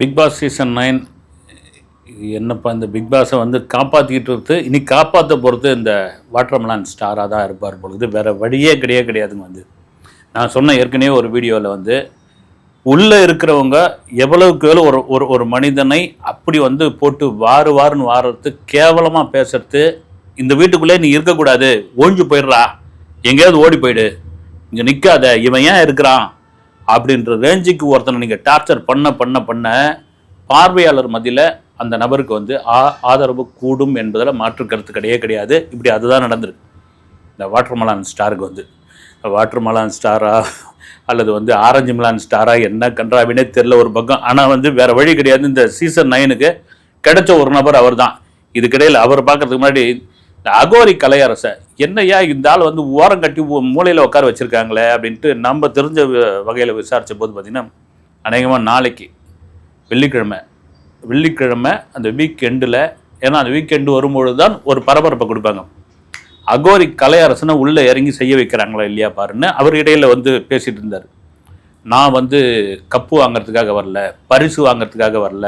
Big Boss season nine என்னப்பா இந்த big பாஸை வந்து காப்பாற்றிக்கிட்டு இருக்கு. இனி காப்பாற்ற பொறுத்து இந்த வாட்டர்மலான் ஸ்டாராக தான் இருப்பார் பொழுது. வேறு வழியே கிடையாது கிடையாதுங்க வந்து. நான் சொன்ன ஏற்கனவே ஒரு வீடியோவில் வந்து உள்ளே இருக்கிறவங்க எவ்வளவுக்கு எவ்வளோ ஒரு ஒரு ஒரு மனிதனை அப்படி வந்து போட்டு வாரு வாருன்னு வாரத்து கேவலமாக பேசுறது இந்த வீட்டுக்குள்ளே நீ இருக்கக்கூடாது ஒழிஞ்சு போயிடுறா எங்கேயாவது ஓடி போயிடு இங்கே நிற்காத இவன் ஏன் இருக்கிறான் அப்படின்ற ரேஞ்சுக்கு ஒருத்தனை நீங்கள் டார்ச்சர் பண்ண பண்ண பண்ண பார்வையாளர் மத்தியில் அந்த நபருக்கு வந்து ஆ ஆதரவு கூடும் என்பதில் மாற்று கருத்து கிடையவே கிடையாது. இப்படி அதுதான் நடந்திருக்கு. இந்த வாட்டர் மலான் ஸ்டாருக்கு வந்து. வாட்டர் மலான் ஸ்டாரா அல்லது வந்து ஆரஞ்சு மலான் ஸ்டாரா என்ன கன்றாவினே தெரில ஒரு பக்கம். ஆனால் வந்து வேறு வழி கிடையாது. இந்த சீசன் நைனுக்கு கிடைச்ச ஒரு நபர் அவர் தான் இதுக்கிடையில் அவர் பார்க்கறதுக்கு முன்னாடி அகோரி கலையரசை என்னய்யா இந்த ஆள் வந்து ஓரம் கட்டி மூலையில் உட்கார வச்சுருக்காங்களே அப்படின்ட்டு நம்ம தெரிஞ்ச வகையில் விசாரித்த போது பார்த்திங்கன்னா அநேகமாக நாளைக்கு வெள்ளிக்கிழமை வெள்ளிக்கிழமை அந்த வீக் எண்டில் ஏன்னா அந்த வீக் எண்டு வரும்பொழுது தான் ஒரு பரபரப்பை கொடுப்பாங்க. அகோரி கலையரசனை உள்ளே இறங்கி செய்ய வைக்கிறாங்களா இல்லையா பாருன்னு அவர் இடையில் வந்து பேசிகிட்டு இருந்தார். நான் வந்து கப்பு வாங்கிறதுக்காக வரல பரிசு வாங்கிறதுக்காக வரல.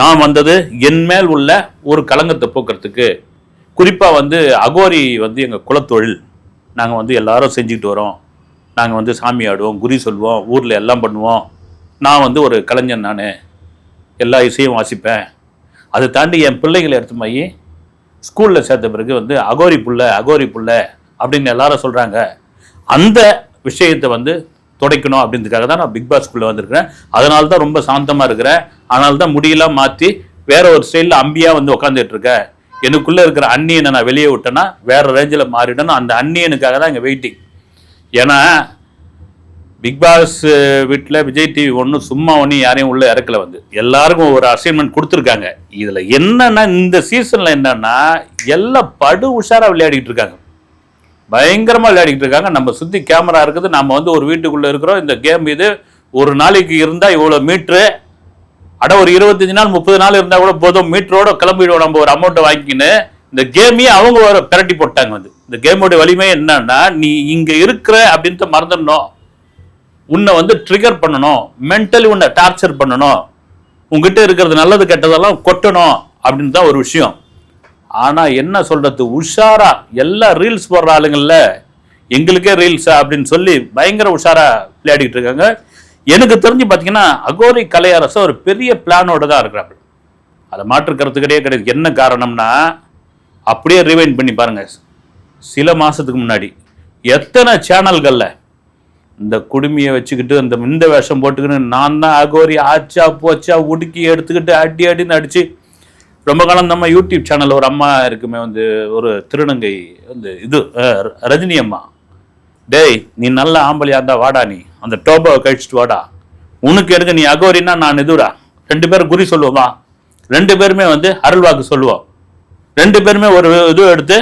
நான் வந்தது என் மேல் உள்ள ஒரு களங்கத்தை போக்குறதுக்கு குறிப்பாக வந்து அகோரி வந்து எங்கள் குலத்தொழில். நாங்கள் வந்து எல்லாரும் செஞ்சுக்கிட்டு வரோம். நாங்கள் வந்து சாமி ஆடுவோம் குறி சொல்லுவோம் ஊரில் எல்லாம் பண்ணுவோம். நான் வந்து ஒரு கலைஞன் நான். எல்லா இசையும் வாசிப்பேன். அதை தாண்டி என் பிள்ளைகளை எடுத்து போய் ஸ்கூலில் சேர்த்த பிறகு வந்து அகோரி புள்ள அகோரி புள்ள அப்படின்னு எல்லாரும் சொல்கிறாங்க அந்த விஷயத்தை வந்து துடைக்கணும் அப்படின்றதுக்காக தான் நான் பிக் பாஸ்க்குள்ளே வந்திருக்கிறேன். அதனால தான் ரொம்ப சாந்தமாக இருக்கிறேன். அதனால தான் முடியெல்லாம் மாற்றி வேற ஒரு ஸ்டைலில் அம்பியாக வந்து உட்காந்துட்டு இருக்கேன் எனக்குள்ளே இருக்கிற அன்னியனை நான் வெளியே விட்டேன்னா வேற ரேஞ்சில் மாறிடணும் அந்த அன்னியனுக்காக தான் இங்கே வெயிட்டிங் ஏன்னா பிக் பாஸ் வீட்டில் விஜய் டிவி ஒன்றும் சும்மா ஒன்றும் யாரையும் உள்ள இறக்கல வந்து. எல்லாருக்கும் ஒரு அசைன்மெண்ட் கொடுத்துருக்காங்க. இதில் என்னன்னா இந்த சீசனில் என்னன்னா எல்லாம் படு உஷாராக விளையாடிக்கிட்டு இருக்காங்க. பயங்கரமாக விளையாடிக்கிட்டு இருக்காங்க. நம்ம சுற்றி கேமரா இருக்குது. நம்ம வந்து ஒரு வீட்டுக்குள்ளே இருக்கிறோம். இந்த கேம் இது ஒரு நாளைக்கு இருந்தால் இவ்வளோ மீட்ரு அட ஒரு இருபத்தஞ்சு நாள் முப்பது நாள் இருந்தால் கூட போதும். மீட்டரோட கிளம்பிடுவோம் நம்ம ஒரு அமௌண்ட்டை வாங்கிக்கின்னு. இந்த கேமையே அவங்க ஒரு பிரட்டி போட்டாங்க வந்து. இந்த கேமோட வலிமை என்னன்னா நீ இங்கே இருக்கிற அப்படின்ட்டு மறந்துடணும். உன்னை வந்து ட்ரிகர் பண்ணணும். மென்டலி உன்னை டார்ச்சர் பண்ணணும். உங்ககிட்ட இருக்கிறது நல்லது கெட்டதெல்லாம் கொட்டணும் அப்படின்னு தான் ஒரு விஷயம். ஆனால் என்ன சொல்றது? உஷாரா எல்லா ரீல்ஸ் போடுற ஆளுங்கள்ல எங்களுக்கே ரீல்ஸா அப்படின்னு சொல்லி பயங்கர உஷாரா விளையாடிக்கிட்டு இருக்காங்க. எனக்கு தெரிஞ்சு பார்த்தீங்கன்னா அகோரி கலையரசு ஒரு பெரிய பிளானோட தான் இருக்கிறாங்க அதை மாற்று கிடையாது. கிடையாது என்ன காரணம்னா அப்படியே ரிவைண்ட் பண்ணி பாருங்க. சில மாதத்துக்கு முன்னாடி எத்தனை சேனல்களில் இந்த குடுமியை வச்சுக்கிட்டு இந்த இந்த வேஷம் போட்டுக்கின்னு நான் தான் அகோரி ஆச்சா போச்சா உடுக்கி எடுத்துக்கிட்டு அடி அடின்னு அடித்து ரொம்ப காலம் நம்ம யூடியூப் சேனல் ஒரு அம்மா இருக்குமே வந்து ஒரு திருநங்கை வந்து இது ரஜினி அம்மா. டேய் நீ நல்ல ஆம்பளையா இருந்தா வாடா நீ. அந்த டோபாவை கழிச்சிட்டு வாடா. உனக்கு எனக்கு நீ அகோரின்னா நான் எதுரா? ரெண்டு பேரும் குறி சொல்லுவோமா? ரெண்டு பேருமே வந்து அருள்வாக்கு சொல்லுவோம். ரெண்டு பேருமே ஒரு இது எடுத்து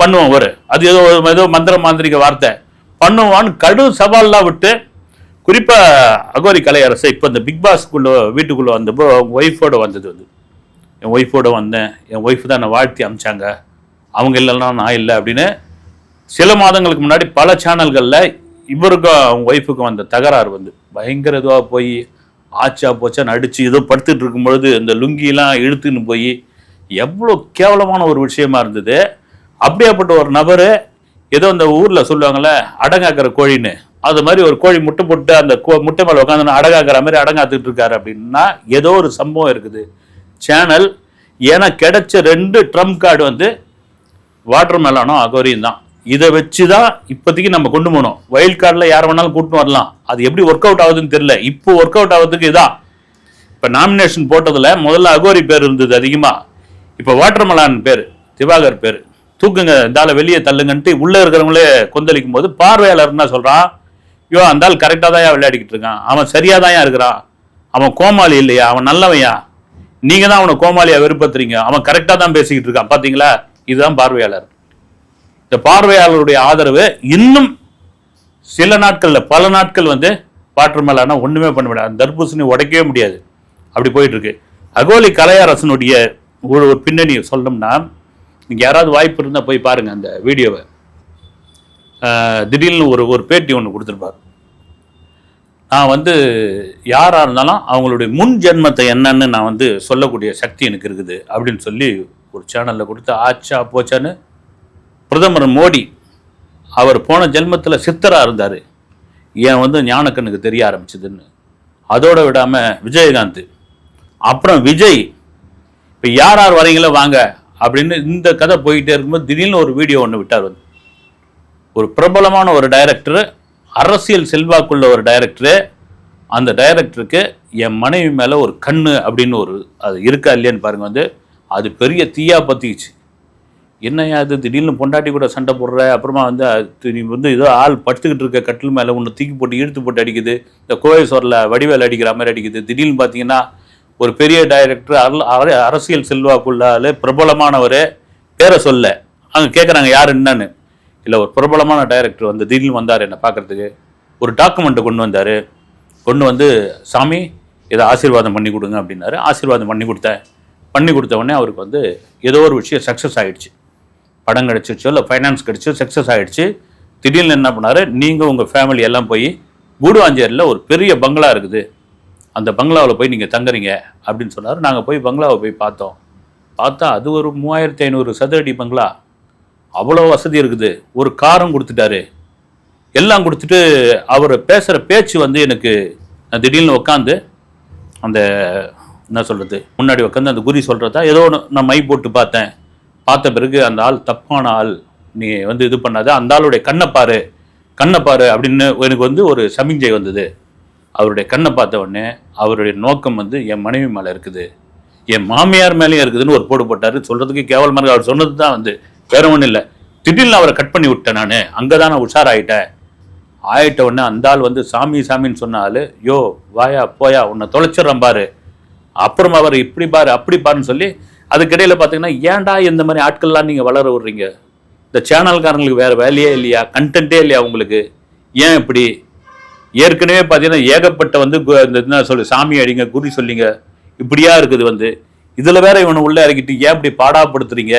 பண்ணுவோம் ஒரு. அது ஏதோ ஏதோ மந்திர மாந்திரிக வார்த்தை. பண்ணுவான்னு கடும் சவால்லாம் விட்டு குறிப்பாக அகோரி கலையரசு இப்போ இந்த பிக் பாஸ்க்குள்ளே வீட்டுக்குள்ளே வந்தப்போ அவங்க ஒய்ஃபோட வந்தது வந்து. என் ஒய்ஃபோட வந்தேன். என் ஒய்ஃப் தான் என்னை வாழ்த்தி அமிச்சாங்க. அவங்க இல்லைன்னா நான் இல்லை அப்படின்னு சில மாதங்களுக்கு முன்னாடி பல சேனல்களில் இவருக்கும் அவங்க ஒய்ஃபுக்கும் வந்த தகராறு வந்து? பயங்கர இதுவாக போய் ஆச்சா போச்சான்னு அடித்து ஏதோ படுத்துட்டு இருக்கும் பொழுது இந்த லுங்கிலாம் இழுத்துன்னு போய் எவ்வளோ கேவலமான ஒரு விஷயமா இருந்தது. அப்படியாப்பட்ட ஒரு நபர் ஏதோ இந்த ஊரில் சொல்லுவாங்கள்ல அடங்காக்கிற கோழின்னு. அது மாதிரி ஒரு கோழி முட்டை போட்டு அந்த கோ- முட்டை மேலே உட்காந்து அடங்காக்கிற மாதிரி அடங்காத்துட்டு இருக்காரு அப்படின்னா ஏதோ ஒரு சம்பவம் இருக்குது. சேனல் ஏன்னா கிடைச்ச ரெண்டு ட்ரம்ப் கார்டு வந்து வாட்டர் மெலானும் அகோரியும் தான் இதை வச்சு தான் இப்போதைக்கு நம்ம கொண்டு போகணும். வைல்ட் கார்டில் யார் வேணாலும் கூட்டின்னு வரலாம். அது எப்படி ஒர்க் அவுட் ஆகுதுன்னு தெரியல. இப்போ ஒர்க் அவுட் ஆகுறதுக்கு இதான். இப்போ நாமினேஷன் போட்டதில் முதல்ல அகோரி பேர் இருந்தது அதிகமாக இப்போ வாட்டர்மலான் பேர் திவாகர் பேர். தூக்குங்க இந்தால வெளியே தள்ளுங்கன்ட்டு உள்ளே இருக்கிறவங்களே கொந்தளிக்கும் போது பார்வையாளர் என்ன சொல்கிறான் ஐயோ அந்த ஆள் கரெக்டாக தான் விளையாடிக்கிட்டு இருக்கான். அவன் சரியாக தான் இருக்கிறான். அவன் கோமாளி இல்லையா? அவன் நல்லவன்யா நீங்கள் தான் அவனை கோமாளியாக வெறுப்பத்துறீங்க. அவன் கரெக்டாக தான் பேசிக்கிட்டு இருக்கான். பார்த்தீங்களா இதுதான் பார்வையாளர். இந்த பார்வையாளருடைய ஆதரவு இன்னும் சில நாட்களில் பல நாட்கள் வந்து வாட்டர் மேலான ஒன்றுமே பண்ண முடியாது. அந்த தர்பூசணி உடைக்கவே முடியாது. அப்படி போயிட்டுருக்கு. அகோலி கலையரசனுடைய ஒரு பின்னணி சொல்லணும்னா நீங்க யாராவது வாய்ப்பு இருந்தால் போய் பாருங்கள் அந்த வீடியோவை. திடீர்னு ஒரு ஒரு பேட்டி ஒன்று கொடுத்துருப்பார். நான் வந்து யாராக இருந்தாலும் அவங்களுடைய முன் ஜென்மத்தை என்னன்னு நான் வந்து சொல்லக்கூடிய சக்தி எனக்கு இருக்குது அப்படின்னு சொல்லி ஒரு சேனலில் கொடுத்து ஆச்சா போச்சான்னு பிரதமர் மோடி அவர் போன ஜென்மத்தில் சித்தராக இருந்தார். ஏன் வந்து ஞானக்கண்ணுக்கு தெரிய ஆரம்பிச்சதுன்னு. அதோடு விடாமல் விஜயகாந்த். அப்புறம் விஜய். இப்போ யார் யார் வரீங்களோ வாங்க அப்படின்னு இந்த கதை போயிட்டே இருக்கும்போது திடீர்னு ஒரு வீடியோ ஒன்று விட்டார் வந்து. ஒரு பிரபலமான ஒரு டைரக்டர் அரசியல் செல்வாக்குள்ள ஒரு டைரக்டரு அந்த டைரக்டருக்கு என் மனைவி மேலே ஒரு கண்ணு அப்படின்னு ஒரு அது இருக்கா இல்லையான்னு பாருங்கள் வந்து அது பெரிய தீயாக பற்றிச்சு என்னையா அது திடீர்னு பொண்டாட்டி கூட சண்டை போடுற அப்புறமா வந்து அது நீ வந்து ஏதோ ஆள் படுத்துக்கிட்டு இருக்க கட்டில் மேலே ஒன்று தூக்கி போட்டு இழுத்து போட்டு அடிக்குது. இந்த கோயசோரில் வடிவேல் அடிக்கிற மாதிரி அடிக்குது. திடீர்னு பார்த்தீங்கன்னா ஒரு பெரிய டைரக்டர் அர அரசியல் செல்வாக்குள்ளால் பிரபலமானவர் பேரை சொல்ல. அங்கே கேட்குறாங்க யார் என்னன்னு? இல்லை ஒரு பிரபலமான டைரக்டர் வந்து திடீர்னு வந்தார் என்னை பார்க்கறதுக்கு ஒரு டாக்குமெண்ட்டை கொண்டு வந்தார். கொண்டு வந்து சாமி இதை ஆசீர்வாதம் பண்ணி கொடுங்க அப்படின்னாரு. ஆசீர்வாதம் பண்ணி கொடுத்தேன். பண்ணி கொடுத்த உடனே அவருக்கு வந்து ஏதோ ஒரு விஷயம் சக்ஸஸ் ஆகிடுச்சு படம் கிடச்சிருச்சோ இல்லை ஃபைனான்ஸ் கிடச்சோ சக்ஸஸ் ஆகிடுச்சு திடீர்னு என்ன பண்ணார்? நீங்கள் உங்கள் ஃபேமிலி எல்லாம் போய் கூடுவாஞ்சேரியில் ஒரு பெரிய பங்களா இருக்குது. அந்த பங்களாவில் போய் நீங்கள் தங்குறீங்க அப்படின்னு சொன்னார். நாங்கள் போய் பங்களாவை போய் பார்த்தோம். பார்த்தா அது ஒரு மூவாயிரத்தி ஐநூறு சதுரடி பங்களா. அவ்வளோ வசதி இருக்குது. ஒரு காரம் கொடுத்துட்டாரு. எல்லாம் கொடுத்துட்டு அவர் பேசுகிற பேச்சு வந்து எனக்கு நான் திடீர்னு உட்காந்து அந்த என்ன சொல்கிறது முன்னாடி உட்காந்து அந்த குறி சொல்கிறதா ஏதோ ஒன்று நான் மை போட்டு பார்த்தேன். பார்த்த பிறகு அந்த ஆள் தப்பான ஆள். நீ வந்து இது பண்ணாத. அந்த ஆளுடைய கண்ணை பாரு. கண்ணை பாரு அப்படின்னு எனக்கு வந்து ஒரு சமிஞ்சை வந்தது. அவருடைய கண்ணை பார்த்த உடனே அவருடைய நோக்கம் வந்து என் மனைவி மேலே இருக்குது. என் மாமியார் மேலேயும் இருக்குதுன்னு ஒரு போடு போட்டார். சொல்கிறதுக்கு கேவலமாக அவர் சொன்னது தான் வந்து வேற ஒன்றும் இல்லை. திடீர்னு அவரை கட் பண்ணி விட்டேன் நான். அங்கே தான் நான் உஷாராயிட்டேன். ஆயிட்ட உடனே அந்த ஆள் வந்து சாமி சாமின்னு சொன்ன யோ வாயா போயா உன்னை தொலைச்சிடுறேன் பாரு. அப்புறம் அவர் இப்படி பாரு அப்படி பாருன்னு சொல்லி அதுக்கிடையில் பார்த்தீங்கன்னா ஏன்டா இந்த மாதிரி ஆட்கள்லாம் நீங்கள் வளர விடுறீங்க? இந்த சேனல்காரங்களுக்கு வேறு வேலையே இல்லையா? கண்டென்ட்டே இல்லையா உங்களுக்கு? ஏன் இப்படி? ஏற்கனவே பார்த்தீங்கன்னா ஏகப்பட்ட வந்து இந்த என்ன சொல்லு சாமி அடிங்க குறி சொல்லிங்க. இப்படியா இருக்குது வந்து. இதில் வேற இவனை உள்ளே இறக்கிட்டு ஏன் இப்படி பாடாப்படுத்துறீங்க?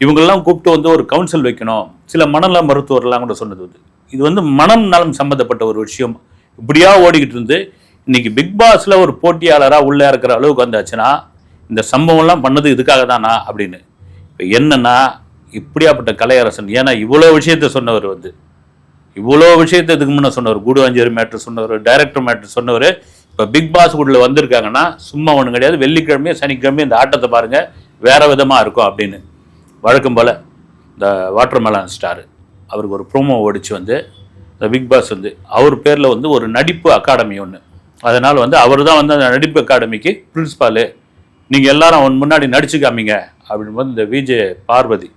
இவங்கெல்லாம் கூப்பிட்டு வந்து ஒரு கவுன்சில் வைக்கணும். சில மனநல மருத்துவர்லாம் கூட சொன்னது வந்து. இது வந்து மனம் நலம் சம்மந்தப்பட்ட ஒரு விஷயம். இப்படியா ஓடிக்கிட்டு இருந்து இன்னைக்கு பிக் பாஸ்ல ஒரு போட்டியாளராக உள்ளே இருக்கிற அளவுக்கு வந்தாச்சுன்னா இந்த சம்பவம்லாம் பண்ணது இதுக்காக தானா அப்படின்னு. இப்போ என்னன்னா இப்படியாப்பட்ட கலையரசன் ஏன்னா இவ்வளோ விஷயத்த சொன்னவர் வந்து. இவ்வளோ விஷயத்த இதுக்கு முன்னே சொன்னவர் கூடுவாஞ்சேரி மேட்ரு சொன்னவர் டைரக்டர் மேட்ரு சொன்னவர். இப்போ பிக் பாஸ் கூட வந்திருக்காங்கன்னா சும்மா ஒன்றும் கிடையாது. வெள்ளிக்கிழமையும் சனிக்கிழமையும் இந்த ஆட்டத்தை பாருங்கள் வேறு விதமாக இருக்கும் அப்படின்னு. வழக்கம் போல் இந்த வாட்டர் மெலான் ஸ்டார் அவருக்கு ஒரு ப்ரோமோ ஓடிச்சு வந்து இந்த பிக் பாஸ் வந்து அவர் பேரில் வந்து ஒரு நடிப்பு அகாடமி ஒன்று அதனால் வந்து அவர் தான் வந்து அந்த நடிப்பு அகாடமிக்கு பிரின்ஸ்பாலு நீங்கள் எல்லாரும் அவன் முன்னாடி நடிச்சு காமிங்க அப்படின்னு போது இந்த விஜய் பார்வதி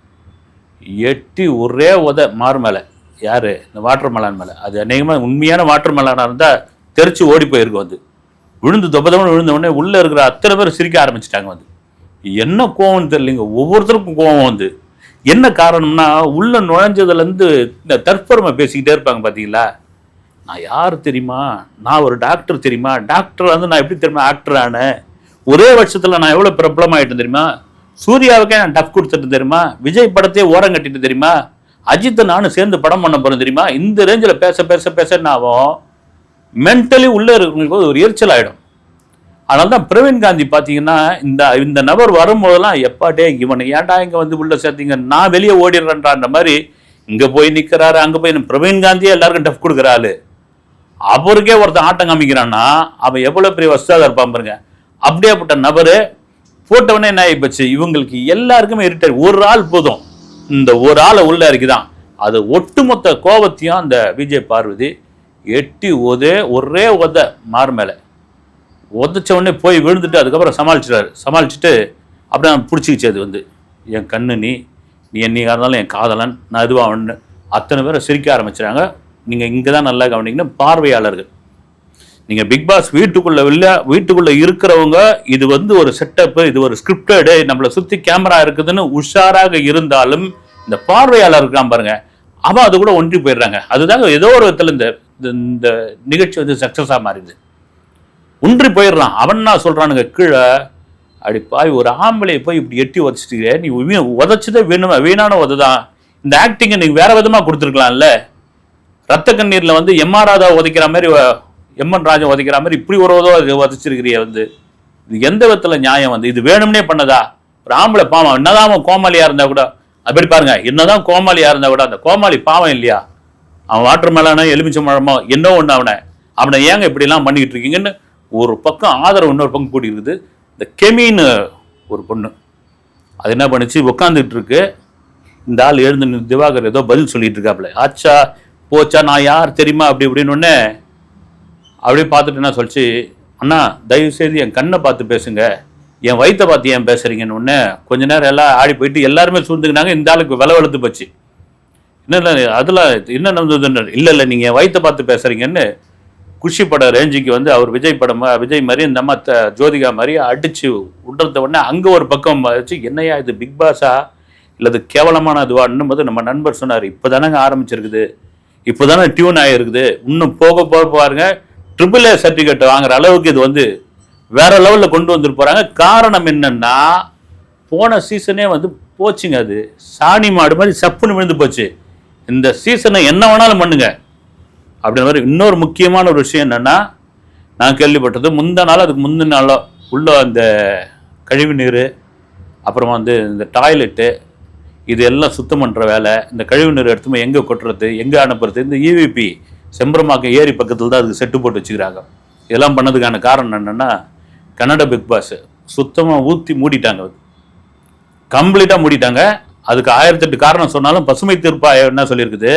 எட்டி ஒரே உத மார் மேலே. யார்? இந்த வாட்டர் மலான் மேலே. அது அநேகமாக உண்மையான வாட்டர் மலானாக இருந்தால் தெரிச்சு ஓடி போயிருக்கும் வந்து. விழுந்து தொப்பதமனு விழுந்த உடனே உள்ளே இருக்கிற அத்தனை பேர் சிரிக்க ஆரம்பிச்சிட்டாங்க வந்து. என்ன கோவம்னு தெரியலிங்க? ஒவ்வொருத்தருக்கும் கோவம் வந்து. என்ன காரணம்னா உள்ளே நுழைஞ்சதுலேருந்து இந்த தற்பெருமை பேசிக்கிட்டே இருப்பாங்க பார்த்தீங்களா நான் யார் தெரியுமா? நான் ஒரு டாக்டர் தெரியுமா? டாக்டர் வந்து நான் எப்படி தெரியுமா? ஆக்டர் ஆனேன். ஒரே வருஷத்தில் நான் எவ்வளோ பிரபலமாயிட்டேன் தெரியுமா? சூர்யாவுக்கே நான் டஃப் கொடுத்துட்டு தெரியுமா? விஜய் படத்தையே ஓரம் கட்டிட்டு தெரியுமா? அஜித்தை நானும் சேர்ந்து படம் பண்ண போகிறேன் தெரியுமா? இந்த ரேஞ்சில் பேச பேச பேச ஆகும்? மென்டலி உள்ளே இருக்கிறவங்களுக்கு ஒரு எரிச்சல் ஆகிடும் அதனால தான் பிரவீன் காந்தி பார்த்தீங்கன்னா இந்த இந்த நபர் வரும்போதெல்லாம் எப்பாட்டே இவனை ஏன்டா இங்கே வந்து உள்ள சேர்த்தீங்க? நான் வெளியே ஓடிடுறேன்றான்ற மாதிரி இங்கே போய் நிற்கிறாரு அங்கே போய் பிரவீன் காந்தியே எல்லாருக்கும் டஃப் கொடுக்குறாரு அவருக்கே ஒருத்தன் ஆட்டம் காமிக்கிறான்னா அவன் எவ்வளோ பெரிய வசதியாக இருப்பான் பாருங்க அப்படியேப்பட்ட நபர் போட்டவனே என்ன ஆகிப்போச்சு இவங்களுக்கு எல்லாருக்குமே இருட்டாரு ஒரு ஆள் போதும். இந்த ஒரு ஆளை உள்ள இருக்குதான் அது ஒட்டுமொத்த கோபத்தையும் அந்த விஜய் பார்வதி எட்டி ஒதே ஒரே உத மார் மேலே. உதச்ச உடனே போய் விழுந்துட்டு அதுக்கப்புறம் சமாளிச்சிட்டாரு சமாளிச்சுட்டு அப்படியே நான் பிடிச்சிக்கிச்சு அது வந்து. என் கண்ணு நீ நீ என்னையாக இருந்தாலும் என் காதலன் நான் இதுவாக ஒன்று அத்தனை பேரை சிரிக்க ஆரம்பிச்சிட்டாங்க. நீங்கள் இங்கே தான் நல்லா கவனிக்கணும். பார்வையாளர்கள். நீங்கள் பிக் பாஸ் வீட்டுக்குள்ளே இல்லை வீட்டுக்குள்ளே இருக்கிறவங்க இது வந்து ஒரு செட்டப்பு இது ஒரு ஸ்கிரிப்டடு நம்மளை சுற்றி கேமரா இருக்குதுன்னு உஷாராக இருந்தாலும் இந்த பார்வையாளர் இருக்கான் பாருங்க அவன் அது கூட ஒன்றி போயிடுறாங்க. அதுதாங்க ஏதோ ஒரு விதத்தில் இந்த இந்த- இந்த நிகழ்ச்சி வந்து சக்ஸஸாக மாறிடுது. ஒன்றி போயிடுறான். அவன் நான் சொல்கிறானுங்க கீழே அடி பாய் ஒரு ஆம்பளையை போய் இப்படி எட்டி உதச்சிட்டு நீ உதச்சதே உதைச்சதே வேணுமா வீணான உததான் இந்த ஆக்டிங்கை நீங்கள் வேற விதமாக கொடுத்துருக்கலாம்ல. ரத்த கண்ணீரில் வந்து எம்ஆர் ராதா உதைக்கிற மாதிரி எம்என் ராஜா உதைக்கிற மாதிரி இப்படி ஒரு உதவ உதச்சிருக்கிறிய வந்து. இது எந்த விதத்தில் நியாயம் வந்து? இது வேணும்னே பண்ணதா? ஒரு ஆம்பளை பாவம். என்னதான் அவன் கோமாளியாக இருந்தால் கூட அப்படி பாருங்க என்னதான் கோமாளியாக இருந்தால் கூட அந்த கோமாளி பாவம் இல்லையா? அவன் வாட்டர் மேலானோ எலுமிச்சை மழமோ என்ன ஒன்று அவனை. அவனை ஏங்க இப்படிலாம் பண்ணிக்கிட்டு இருக்கீங்கன்னு ஒரு பக்கம் ஆதரவு இன்னொரு பக்கம் கூட்டி இருக்குது இந்த கெமின்னு ஒரு பொண்ணு. அது என்ன பண்ணுச்சு? உட்காந்துட்டு இருக்கு. இந்த ஆள் எழுந்து திவாகர் ஏதோ பதில் சொல்லிட்டு இருக்காப்புல. ஆச்சா போச்சா நான் யார் தெரியுமா? அப்படி இப்படின்னு அப்படியே பார்த்துட்டு என்ன சொல்லிச்சு? அண்ணா தயவு செய்து என் கண்ணை பார்த்து பேசுங்க. என் வயித்தை பார்த்து ஏன் பேசுறீங்கன்னு உடனே கொஞ்ச நேரம் எல்லாம் ஆடி போயிட்டு எல்லாருமே சூழ்ந்துக்கினாங்க. இந்த ஆளுக்கு வில வளர்த்து போச்சு. என்ன அதில் அதெல்லாம் என்ன நடந்ததுன்னு இல்லை இல்லை நீங்கள் என் வயித்தை பார்த்து பேசுறீங்கன்னு குஷி பட ரேஞ்சுக்கு வந்து அவர் விஜய் படம் விஜய் மாதிரி இந்த அம்மா ஜோதிகா மாதிரி அடித்து விடுறத உடனே அங்கே ஒரு பக்கம் வச்சு என்னையா இது பிக் பாஸா? இல்லை இது கேவலமான இதுவான்னும் போது நம்ம நண்பர் சொன்னார் இப்போ தானேங்க ஆரம்பிச்சிருக்குது. இப்போ தானே டியூன் ஆகிருக்குது இன்னும் போக போக பாருங்கள் ட்ரிபிள் ஏ சர்டிஃபிகேட் வாங்குற அளவுக்கு இது வந்து வேற லெவலில் கொண்டு வந்துட்டு போகிறாங்க காரணம் என்னன்னா போன சீசனே வந்து போச்சுங்க அது. சாணி மாடு மாதிரி சப்புன்னு விழுந்து போச்சு. இந்த சீசனை என்ன வேணாலும் பண்ணுங்க. அப்படின்ற மாதிரி இன்னொரு முக்கியமான ஒரு விஷயம் என்னன்னா நான் கேள்விப்பட்டது முந்த நாள் அதுக்கு முந்தின நாளோ உள்ள அந்த கழிவு நீர் அப்புறமா வந்து இந்த டாய்லெட்டு இது எல்லாம் சுத்தம் பண்ணுற வேலை இந்த கழிவு நீர் எடுத்துமே எங்கே கொட்டுறது எங்கே அனுப்புறது இந்த இவிபி செம்பரமாக்கம் ஏரி பக்கத்தில் தான் அதுக்கு செட்டு போட்டு வச்சுக்கிறாங்க. இதெல்லாம் பண்ணதுக்கான காரணம் என்னென்னா கன்னட பிக் பாஸ் சுத்தமாக ஊற்றி மூடிட்டாங்க அது. கம்ப்ளீட்டாக மூடிட்டாங்க. அதுக்கு ஆயிரத்தெட்டு காரணம் சொன்னாலும் பசுமை தீர்ப்பாயம் என்ன சொல்லியிருக்குது?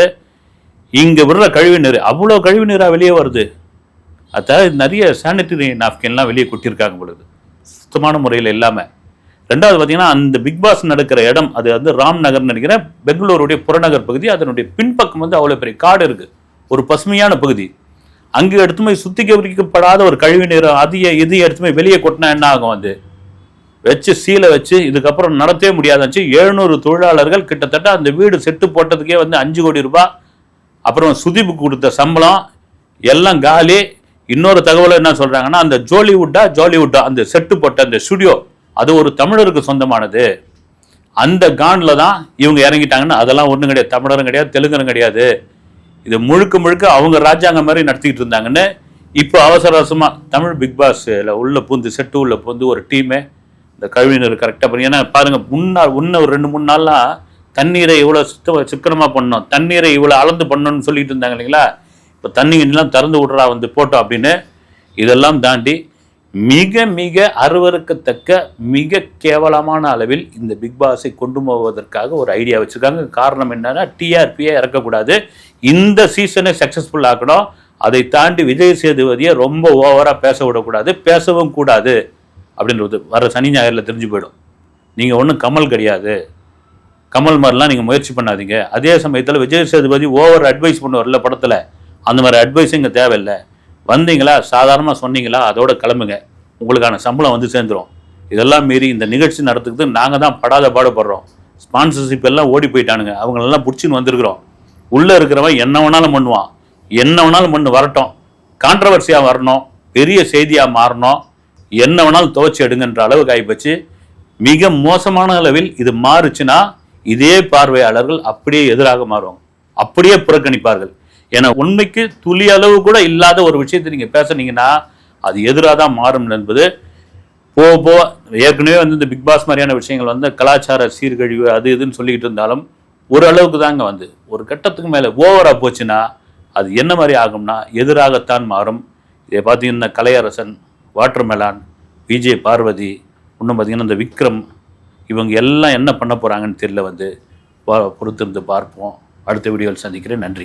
இங்கே விடுற கழிவு நீர் அவ்வளோ கழிவு நீராக வெளியே வருது. அதாவது நிறைய சானிட்டரி நாப்கின்லாம் வெளியே கொட்டியிருக்காங்க பொழுது. சுத்தமான முறையில் இல்லாமல் ரெண்டாவது பார்த்தீங்கன்னா அந்த பிக் பாஸ் நடக்கிற இடம் அது வந்து ராம் நகர்னு நினைக்கிறேன். பெங்களூருடைய புறநகர் பகுதி அதனுடைய பின்பக்கம் வந்து அவ்வளோ பெரிய காடு இருக்குது ஒரு பசுமையான பகுதி. அங்கே எடுத்துமே சுத்திகரிக்கப்படாத ஒரு கழிவு நீர் அதிக இது எடுத்துமே வெளியே கொட்டினா என்ன ஆகும் அது? வச்சு சீலை வச்சு இதுக்கப்புறம் நடத்தவே முடியாதுச்சு எழுநூறு தொழிலாளர்கள் கிட்டத்தட்ட அந்த வீடு செட்டு போட்டதுக்கே வந்து அஞ்சு கோடி ரூபாய் அப்புறம் சுதீப் கொடுத்த சம்பளம் எல்லாம் காலி. இன்னொரு தகவல் என்ன சொல்கிறாங்கன்னா அந்த ஜோலிவுட்டா ஜாலிவுட்டா அந்த செட்டு போட்ட அந்த ஸ்டுடியோ அது ஒரு தமிழருக்கு சொந்தமானது. அந்த காண்டில் தான் இவங்க இறங்கிட்டாங்கன்னா அதெல்லாம் ஒன்றும் கிடையாது. தமிழரும் கிடையாது தெலுங்கரும் கிடையாது. இது முழுக்க முழுக்க அவங்க ராஜாங்கம் மாதிரி நடத்திக்கிட்டு இருந்தாங்கன்னு இப்போ அவசர அவசரமாக தமிழ் பிக் பாஸில் உள்ள பூந்து செட்டு உள்ள பூந்து ஒரு டீமே இந்த கழிவுநீர் கரெக்டாக பண்ணி ஏன்னா பாருங்கள் முன்னாள் முன்ன ஒரு ரெண்டு மூணு நாள்லாம் தண்ணீரை இவ்வளோ சுத்த சிக்கனமாக பண்ணோம். தண்ணீரை இவ்வளோ அளந்து பண்ணணும்னு சொல்லிட்டு இருந்தாங்க இல்லைங்களா? இப்போ தண்ணி திறந்து விட்றா வந்து போட்டோம் அப்படின்னு இதெல்லாம் தாண்டி மிக மிக அருவருக்கத்தக்க மிக கேவலமான அளவில் இந்த பிக் பாஸை கொண்டு போவதற்காக ஒரு ஐடியா வச்சுருக்காங்க. காரணம் என்னன்னா டிஆர்பியை இறக்கக்கூடாது. இந்த சீசனை சக்ஸஸ்ஃபுல் ஆக்கணும். அதை தாண்டி விஜய் சேதுபதியை ரொம்ப ஓவராக பேச விடக்கூடாது. பேசவும் கூடாது. அப்படின்றது வர சனி ஞாயிறில் தெரிஞ்சு போயிடும். நீங்கள் ஒன்றும் கமல் கிடையாது. கமல் மாதிரிலாம் நீங்கள் முயற்சி பண்ணாதீங்க. அதே சமயத்தில் விஜய் சேதுபதி ஓவர் அட்வைஸ் பண்ணுவார்ல படத்தில். அந்த மாதிரி அட்வைஸ் இங்கே தேவையில்லை. வந்தீங்களா? சாதாரணமாக சொன்னீங்களா? அதோட கிளம்புங்க. உங்களுக்கான சம்பளம் வந்து சேர்ந்துரும். இதெல்லாம் மீறி இந்த நிகழ்ச்சி நடத்துக்கு நாங்கள் தான் படாத பாடுபடுறோம். ஸ்பான்சர்ஷிப் எல்லாம் ஓடி போயிட்டானுங்க. அவங்களெல்லாம் பிடிச்சின்னு வந்திருக்கிறோம். உள்ளே இருக்கிறவன் என்ன வேணாலும் பண்ணுவான். என்ன வேணாலும் பண்ணு வரட்டும். கான்ட்ரவர்சியாக வரணும். பெரிய செய்தியாக மாறணும். என்ன வேணாலும் துவச்சி எடுங்கன்ற அளவுக்கு ஆகிப்போச்சு மிக மோசமான அளவில் இது மாறுச்சுன்னா இதே பார்வையாளர்கள் அப்படியே எதிராக மாறுவாங்க. அப்படியே புறக்கணிப்பார்கள். ஏன்னா உண்மைக்கு துளி அளவு கூட இல்லாத ஒரு விஷயத்தை நீங்கள் பேசுனீங்கன்னா அது எதிராக தான் மாறும் என்பது போக போக ஏற்கனவே வந்து இந்த பிக் பாஸ் மாதிரியான விஷயங்கள் வந்து கலாச்சார சீர்கழிவு அது இதுன்னு சொல்லிக்கிட்டு இருந்தாலும் ஒரு அளவுக்கு தாங்க வந்து. ஒரு கட்டத்துக்கு மேலே ஓவராக போச்சுன்னா அது என்ன மாதிரி ஆகும்னா எதிராகத்தான் மாறும். இதை பார்த்தீங்கன்னா கலையரசன் வாட்டர்மெலான் விஜய் பார்வதி இன்னும் பார்த்தீங்கன்னா இந்த விக்ரம் இவங்க எல்லாம் என்ன பண்ண போகிறாங்கன்னு தெரியல வந்து பொறுத்திருந்து பார்ப்போம். அடுத்த வீடியோவில் சந்திக்கிறேன். நன்றி.